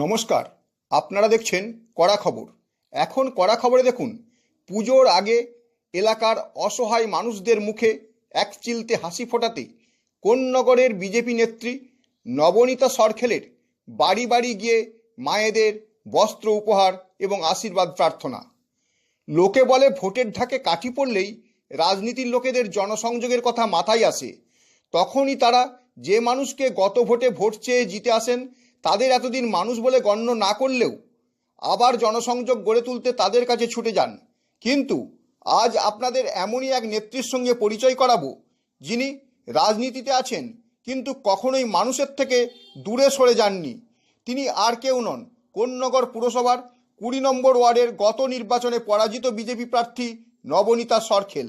নমস্কার, আপনারা দেখছেন কড়া খবর। এখন কড়া খবরে দেখুন, পুজোর আগে এলাকার অসহায় মানুষদের মুখে এক চিলতে হাসি ফোটাতে কোন্নগরের বিজেপি নেত্রী নবনীতা সরখেলের বাড়ি বাড়ি গিয়ে মায়েদের বস্ত্র উপহার এবং আশীর্বাদ প্রার্থনা। লোকে বলে ভোটের ঢাকে কাঠি পড়লেই রাজনীতির লোকেদের জনসংযোগের কথা মাথায় আসে। তখনই তারা যে মানুষকে গত ভোটে ভোট চেয়ে জিতে আসেন তাদের এতদিন মানুষ বলে গণ্য না করলেও আবার জনসংযোগ গড়ে তুলতে তাদের কাছে ছুটে যান। কিন্তু আজ আপনাদের এমনই এক নেত্রীর সঙ্গে পরিচয় করাবো, যিনি রাজনীতিতে আছেন, কিন্তু কখনোই মানুষের থেকে দূরে সরে যাননি। তিনি আর কেউ নন, কোন্নগর পুরসভার কুড়ি নম্বর ওয়ার্ডের গত নির্বাচনে পরাজিত বিজেপি প্রার্থী নবনীতা সরখেল।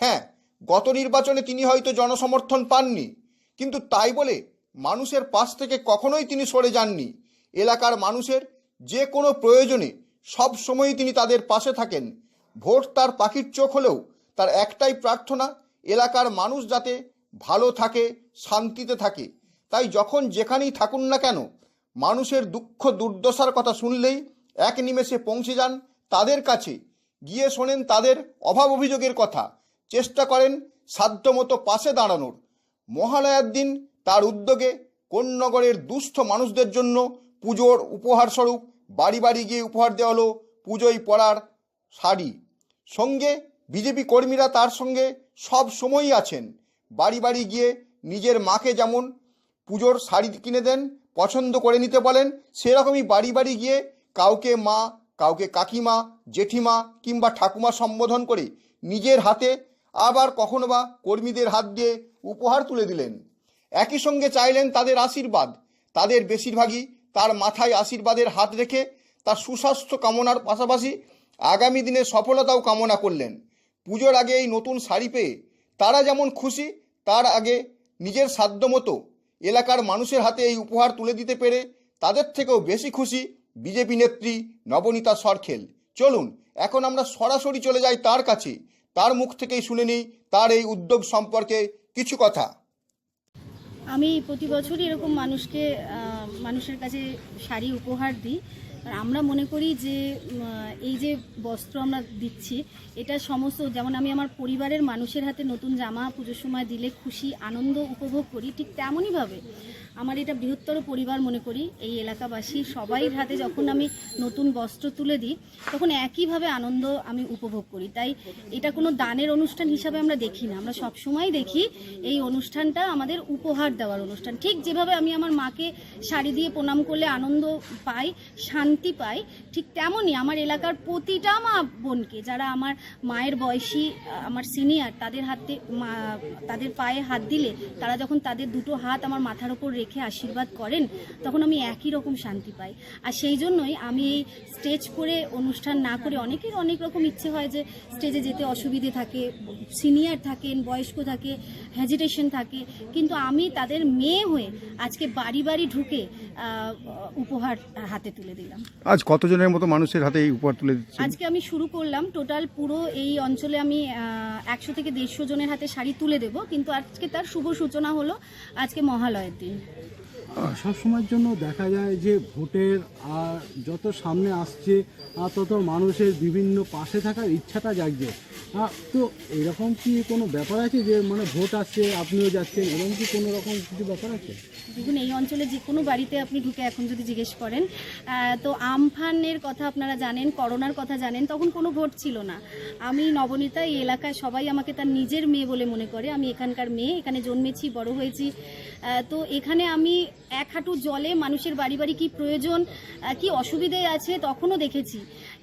হ্যাঁ গত নির্বাচনে তিনি হয়তো জনসমর্থন পাননি, কিন্তু তাই বলে মানুষের পাশ থেকে কখনোই তিনি সরে যাননি। এলাকার মানুষের যে কোনো প্রয়োজনে সব সময়ই তিনি তাদের পাশে থাকেন। ভোট তার পাখির চোখ হলেও তার একটাই প্রার্থনা, এলাকার মানুষ যাতে ভালো থাকে, শান্তিতে থাকে। তাই যখন যেখানেই থাকুন না কেন, মানুষের দুঃখ দুর্দশার কথা শুনলেই এক নিমেষে পৌঁছে যান তাদের কাছে। গিয়ে শোনেন তাদের অভাব অভিযোগের কথা। চেষ্টা করেন সাধ্যমতো পাশে দাঁড়ানোর। মহালয়ার দিন তার উদ্যোগে কোন্নগরের দুস্থ মানুষদের জন্য পুজোর উপহার স্বরূপ বাড়ি বাড়ি গিয়ে উপহার দেওয়া হলো পুজোয় পরার শাড়ি। সঙ্গে বিজেপি কর্মীরা তার সঙ্গে সব সময়ই আছেন। বাড়ি বাড়ি গিয়ে নিজের মাকে যেমন পুজোর শাড়ি কিনে দেন, পছন্দ করে নিতে বলেন, সেরকমই বাড়ি বাড়ি গিয়ে কাউকে মা, কাউকে কাকিমা, জেঠিমা কিংবা ঠাকুমা সম্বোধন করে নিজের হাতে আবার কখনো বা কর্মীদের হাত দিয়ে উপহার তুলে দিলেন। একই সঙ্গে চাইলেন তাদের আশীর্বাদ। তাদের বেশিরভাগই তার মাথায় আশীর্বাদের হাত রেখে তার সুস্বাস্থ্য কামনার পাশাপাশি আগামী দিনে সফলতাও কামনা করলেন। পুজোর আগে এই নতুন শাড়ি পেয়ে তারা যেমন খুশি, তার আগে নিজের সাধ্যমতো এলাকার মানুষের হাতে এই উপহার তুলে দিতে পেরে তাদের থেকেও বেশি খুশি বিজেপি নেত্রী নবনীতা সরখেল। চলুন, এখন আমরা সরাসরি চলে যাই তার কাছে। তার মুখ থেকেই শুনে নিই তার এই উদ্যোগ সম্পর্কে কিছু কথা। আমি প্রতি বছরই এরকম মানুষকে মানুষের কাছে শাড়ি উপহার দিই। আর আমরা মনে করি যে এই যে বস্ত্র আমরা দিচ্ছি, এটা সমস্ত, যেমন আমি আমার পরিবারের মানুষের হাতে নতুন জামা পুজোর সময় দিলে খুশি, আনন্দ উপভোগ করি, ঠিক তেমনইভাবে আমার এটা বৃহত্তর পরিবার মনে করি, এই এলাকাবাসী সবাইয়ের হাতে যখন আমি নতুন বস্ত্র তুলে দিই, তখন একইভাবে আনন্দ আমি উপভোগ করি। তাই এটা কোনো দানের অনুষ্ঠান হিসাবে আমরা দেখি না। আমরা সবসময় দেখি এই অনুষ্ঠানটা আমাদের উপহার দেওয়ার অনুষ্ঠান। ঠিক যেভাবে আমি আমার মাকে শাড়ি দিয়ে প্রণাম করলে আনন্দ পাই, শান্তি পাই, ঠিক তেমনই আমার এলাকার প্রতিটা মা বোনকে, যারা আমার মায়ের বয়সী, আমার সিনিয়র, তাদের হাতে তাদের পায়ে হাত দিলে তারা যখন তাদের দুটো হাত আমার মাথার ওপর রেখে আশীর্বাদ করেন তখন আমি একই রকম শান্তি পাই। আর সেই জন্যই আমি এই স্টেজ করে অনুষ্ঠান না করে অনেকের অনেক রকম ইচ্ছে হয় যে স্টেজে যেতে অসুবিধে থাকে সিনিয়র থাকেন বয়স্ক থাকে হেজিটেশন থাকে কিন্তু আমি তাদের মেয়ে হয়ে আজকে বাড়ি বাড়ি ঢুকে উপহার হাতে তুলে দিলাম। আজ কতজনের মতো মানুষের হাতে এই উপহার তুলে আজকে আমি শুরু করলাম টোটাল পুরো এই অঞ্চলে আমি একশো থেকে দেড়শো জনের হাতে শাড়ি তুলে দেব কিন্তু আজকে তার শুভ সূচনা হলো আজকে মহালয়ের দিন। সব সময়ের জন্য দেখা যায় যে ভোটের আর যত সামনে আসছে তত মানুষের বিভিন্ন পাশে থাকার ইচ্ছাটা জাগছে। তো এরকম কি কোনো ব্যাপার আছে যে মানে ভোট আসছে, আপনিও যাচ্ছেন, এরকম কি কোনো রকম কিছু ব্যাপার আছে? দেখুন, এই অঞ্চলে যে কোনো বাড়িতে আপনি ঢুকে এখন যদি জিজ্ঞেস করেন তো আমফানের কথা আপনারা জানেন, করোনার কথা জানেন, তখন কোনো ভোট ছিল না। আমি নবনীতা, এই এলাকায় সবাই আমাকে তার নিজের মেয়ে বলে মনে করে। আমি এখানকার মেয়ে, এখানে জন্মেছি, বড় হয়েছি। তো এখানে আমি এক হাঁটু জলে মানুষের বাড়ি বাড়ি কি প্রয়োজন কি অসুবিধে আছে তখনও দেখেছি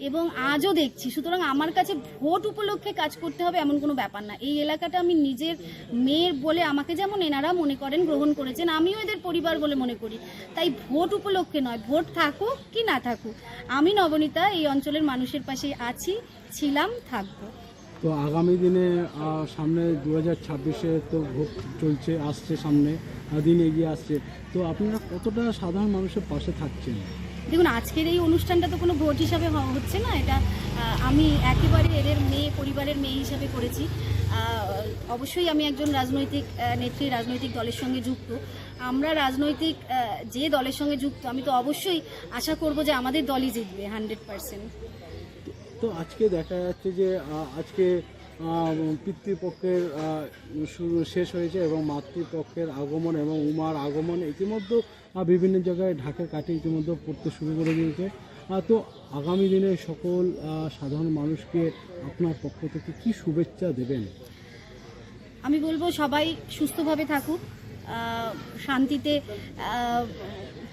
এবং আজও দেখছি। সুতরাং আমার কাছে ভোট উপলক্ষে কাজ করতে হবে এমন কোনো ব্যাপার না। এই এলাকাটা আমি নিজের মেয়ের বলে আমাকে যেমন এনারা মনে করেন, গ্রহণ করেছেন, আমিও এদের পরিবার বলে মনে করি। তাই ভোট উপলক্ষে নয়, ভোট থাকুক কি না থাকুক, আমি নবনীতা এই অঞ্চলের মানুষের পাশে আছি, ছিলাম, থাকব। তো আগামী দিনে সামনে দু হাজার ছাব্বিশে তো ভোট চলছে, আসছে সামনে দিন এগিয়ে আসছে। তো আপনারা কতটা সাধারণ মানুষের পাশে থাকছেন? দেখুন, আজকের এই অনুষ্ঠানটা তো কোনো ভোট হিসাবে হচ্ছে না, এটা আমি একেবারে এদের মেয়ে, পরিবারের মেয়ে হিসাবে করেছি। অবশ্যই আমি একজন রাজনৈতিক নেত্রী, রাজনৈতিক দলের সঙ্গে যুক্ত। আমরা রাজনৈতিক যে দলের সঙ্গে যুক্ত, আমি তো অবশ্যই আশা করব যে আমাদের দলই জিতবে, হান্ড্রেড পার্সেন্ট। তো আজকে দেখা যাচ্ছে যে আজকে পিতৃপক্ষের শুরু শেষ হয়েছে এবং মাতৃপক্ষের আগমন এবং উমার আগমন ইতিমধ্যে বিভিন্ন জায়গায় ঢাকা কাঠি ইতিমধ্যে পড়তে শুরু করে দিয়েছে। তো আগামী দিনে সকল সাধারণ মানুষকে আপনার পক্ষ থেকে কি শুভেচ্ছা দেবেন? আমি বলব সবাই সুস্থভাবে থাকুক শান্তিতে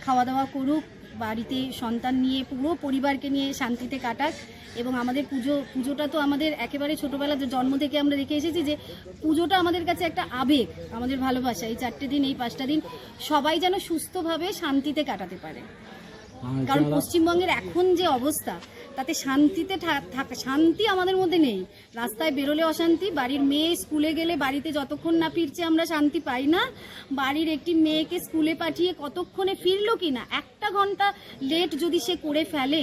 খাওয়া দাওয়া করুক, বাড়িতে সন্তান নিয়ে পুরো পরিবারকে নিয়ে শান্তিতে কাটাক। এবং আমাদের পুজো পুজোটা তো আমাদের একেবারে ছোটোবেলা জন্ম থেকে আমরা দেখে এসেছি যে পুজোটা আমাদের কাছে একটা আবেগ আমাদের ভালোবাসা। এই চারটে দিন এই পাঁচটা দিন সবাই যেন সুস্থভাবে শান্তিতে কাটাতে পারে। কারণ পশ্চিমবঙ্গের এখন যে অবস্থা তাতে শান্তিতে থাকা শান্তি আমাদের মধ্যে নেই। রাস্তায় বেরোলে অশান্তি বাড়ির মেয়ে স্কুলে গেলে বাড়িতে যতক্ষণ না ফিরছে আমরা শান্তি পাই না। বাড়ির একটি মেয়েকে স্কুলে পাঠিয়ে কতক্ষণে ফিরলো কি না একটা ঘণ্টা লেট যদি সে করে ফেলে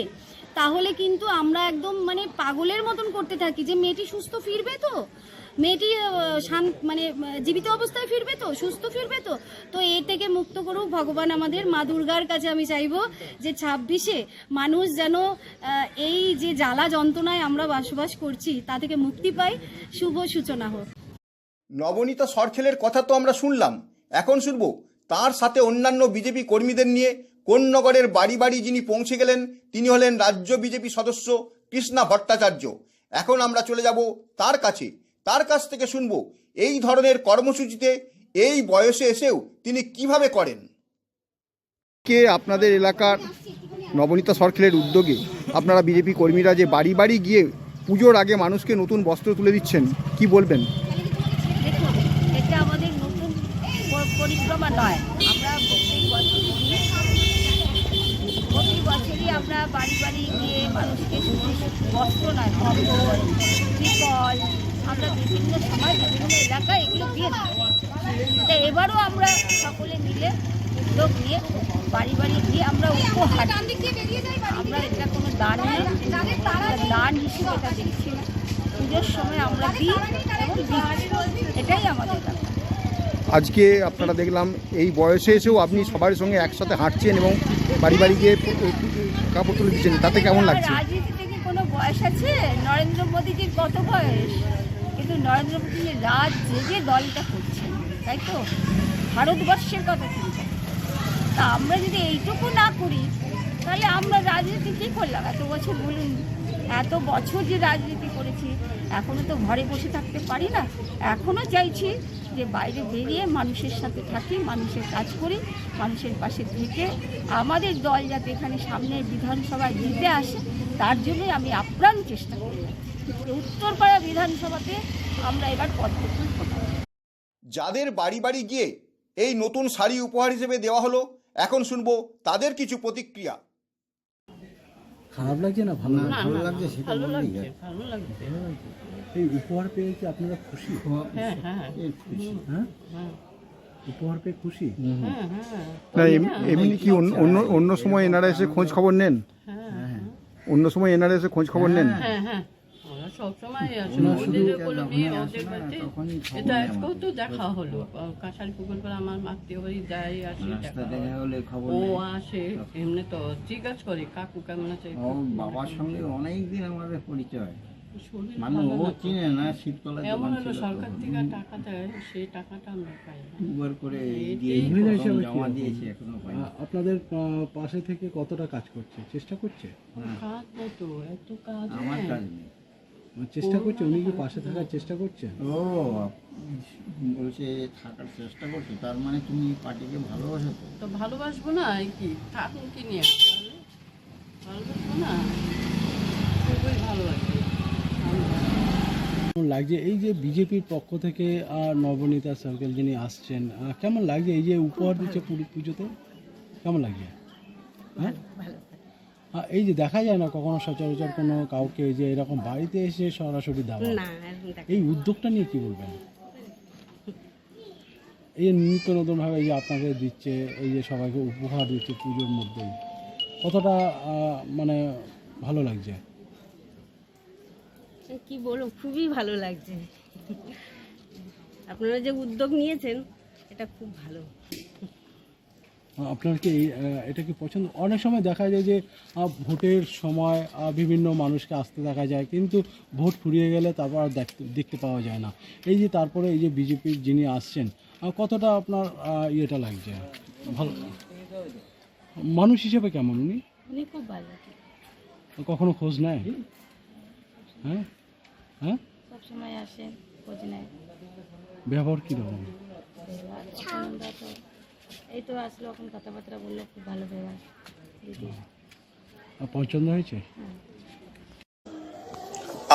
তাহলে কিন্তু আমরা একদম মানে পাগলের মতন করতে থাকি যে মেয়েটি সুস্থ ফিরবে তো? মেয়েটি মানে জীবিত অবস্থায় ফিরবে তো? সুস্থ ফিরবে তো? তো এ থেকে মুক্ত করুক ভগবান আমাদের। মা দুর্গার কাছে আমি চাইব যে ছাব্বিশে মানুষ যেন এই যে জ্বালা যন্ত্রণায় আমরা বাসবাস করছি, তা থেকে মুক্তি পাই। শুভ সূচনা হোক। নবনীতা সরখেলের কথা তো আমরা শুনলাম। এখন শুনব, তার সাথে অন্যান্য বিজেপি কর্মীদের নিয়ে কোন নগরের বাড়ি বাড়ি যিনি পৌঁছে গেলেন তিনি হলেন রাজ্য বিজেপি সদস্য কৃষ্ণা ভট্টাচার্য। এখন আমরা চলে যাব তার কাছে। তার কাছ থেকে শুনব এই ধরনের কর্মসূচিতে এই বয়সে এসেও তিনি কীভাবে করেন। কে আপনাদের এলাকার নবনীতা সরকারের উদ্যোগে আপনারা বিজেপি কর্মীরা যে বাড়ি বাড়ি গিয়ে পুজোর আগে মানুষকে নতুন বস্ত্র তুলে দিচ্ছেন কি বলবেন? এটা আমাদের নতুন পরিক্রমা নয় আমরা প্রত্যেক বছরই দিই। প্রতি বছরই আমরা বাড়ি বাড়ি গিয়ে মানুষকে শুধু বস্ত্র নয় কম্বল ত্রিপল আমরা বিভিন্ন সময় বিভিন্ন এলাকায় এগুলো দিয়ে থাকি। তা এবারও আমরা সকলে মিলে উদ্যোগ নিয়ে বাড়ি বাড়ি গিয়ে আমরা উপহার। আমরা এটা কোনো দান দান হিসেবে এটা দিচ্ছি না। পুজোর সময় আমরা দিই এবং এটাই আমাদের আজকে আপনারা দেখলাম এই বয়সে এসেও আপনি সবার সঙ্গে একসাথে হাঁটছেন এবং বাড়ি বাড়ি গিয়ে কাপড় তুলে দিচ্ছেন। তাতে কেমন লাগছে? রাজনীতিতে কি কোনো বয়স আছে? নরেন্দ্র মোদীজির কত বয়স? কিন্তু নরেন্দ্র জেগে দলটা করছেন তাই তো? ভারতবর্ষের কথা চিন্তা। তা আমরা যদি এইটুকু না করি তাহলে আমরা রাজনীতি কী করলাম? এত বছর বলুন এত বছর যে রাজনীতি করেছি এখনও তো ঘরে বসে থাকতে পারি না। এখনও চাইছি যে বাইরে বেরিয়ে মানুষের সাথে থাকি, মানুষের কাজ করি, মানুষের পাশে থেকে আমাদের দল যাতে এখানে সামনের বিধানসভায় জিতে আসে, তার জন্যই আমি আপ্রাণ চেষ্টা করি। উত্তরপাড়া বিধানসভাতে আমরা এবার ফোটাবো যাদের বাড়ি বাড়ি গিয়ে এই নতুন শাড়ি উপহার হিসেবে দেওয়া হলো, এখন শুনব তাদের কিছু প্রতিক্রিয়া। খারাপ লাগছে না ভালো লাগছে? ভালো লাগছে সেটা ভালো লাগছে ভালো লাগছে। এই উপহার পেয়ে কি আপনারা খুশি? হ্যাঁ হ্যাঁ। খুশি। হ্যাঁ হ্যাঁ? উপহার পেয়ে খুশি? হ্যাঁ হ্যাঁ। না এমনি কি অন্য- অন্য অন্য সময় এনারা এসে খোঁজ খবর নেন? হ্যাঁ অন্য সময় এনারা এসে খোঁজ খবর নেন? হ্যাঁ হ্যাঁ। ওরা সবসময় আসে ওরা ওদের কলমে ওদের বাড়িতে এটা আজকেও তো দেখা হলো। কাঁসারি পুকুর করে আমার বাড়ি আসে খবর ও আসে এমনি তো জিজ্ঞাসা করে কাকু কেমন আছে? বাবার সঙ্গে অনেক দিন আমাদের পরিচয়। মানে সরকার। থেকে টাকা দেয় সেই টাকাটা আমরা পাই করে দিয়েছি এখনও আপনাদের পাশে থেকে কতটা কাজ করছে? চেষ্টা করছে? কাজ তো এত কাজ আমার। কাজ নেই। চেষ্টা করছে উনি কি পাশে থাকার চেষ্টা করছে ও বলছে থাকার চেষ্টা করছ তার মানে তুমি পার্টিকে ভালোবাসো তো? তো ভালোবাসবো না এই কি? থাকুন কি নিয়ে? তাহলে? ভালোবাসবো না? খুবই ভালোবাসি কেমন লাগছে? এই যে বিজেপির পক্ষ থেকে আর নবনীতা সার্কেল যিনি আসছেন কেমন লাগছে? এই যে উপহার দিচ্ছে পুরী পুজোতে? কেমন লাগছে? হ্যাঁ? এই যে দেখা যায় না কখনো সচরাচর কোনো কাউকে যে এরকম বাড়িতে এসে সরাসরি দেওয়া এই উদ্যোগটা নিয়ে কি বলবেন? এই যে নিত্য নতুনভাবে এই যে আপনাকে দিচ্ছে এই যে সবাইকে উপহার দিচ্ছে পুজোর মধ্যেই কতটা মানে ভালো লাগছে? কি বলব খুবই ভালো লাগছে। আপনারা যে উদ্যোগ নিয়েছেন এটা খুব ভালো। আপনার কি এই- এটা কি পছন্দ? অনেক সময় দেখা যায় যে ভোটের সময় বিভিন্ন মানুষকে আসতে দেখা যায় কিন্তু ভোট ফুরিয়ে গেলে তারপর আর দেখতে দেখতে পাওয়া যায় না। এই যে তারপরে এই যে বিজেপির যিনি আসছেন কতটা আপনার ইয়েটা লাগছে? ভালো। মানুষ হিসেবে কেমন উনি? কখনো খোঁজ নেয়? হ্যাঁ? হ্যাঁ? সবসময় আসেন খোঁজ নেয়। ব্যবহার কীরকম? তো এই তো আসলো এখন কথাবার্তা বলল খুব ভালো ব্যবহার। দিদি। পছন্দ হয়েছে?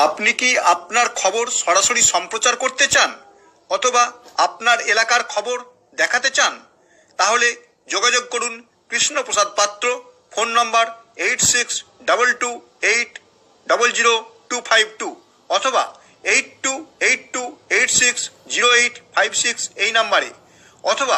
আপনি কি আপনার খবর সরাসরি সম্প্রচার করতে চান? অথবা আপনার এলাকার খবর দেখাতে চান? তাহলে যোগাযোগ করুন Krishnaprasad Patra phone number eight six double two eight double zero two five two অথবা eight two eight two eight six zero eight five six এই নাম্বারে অথবা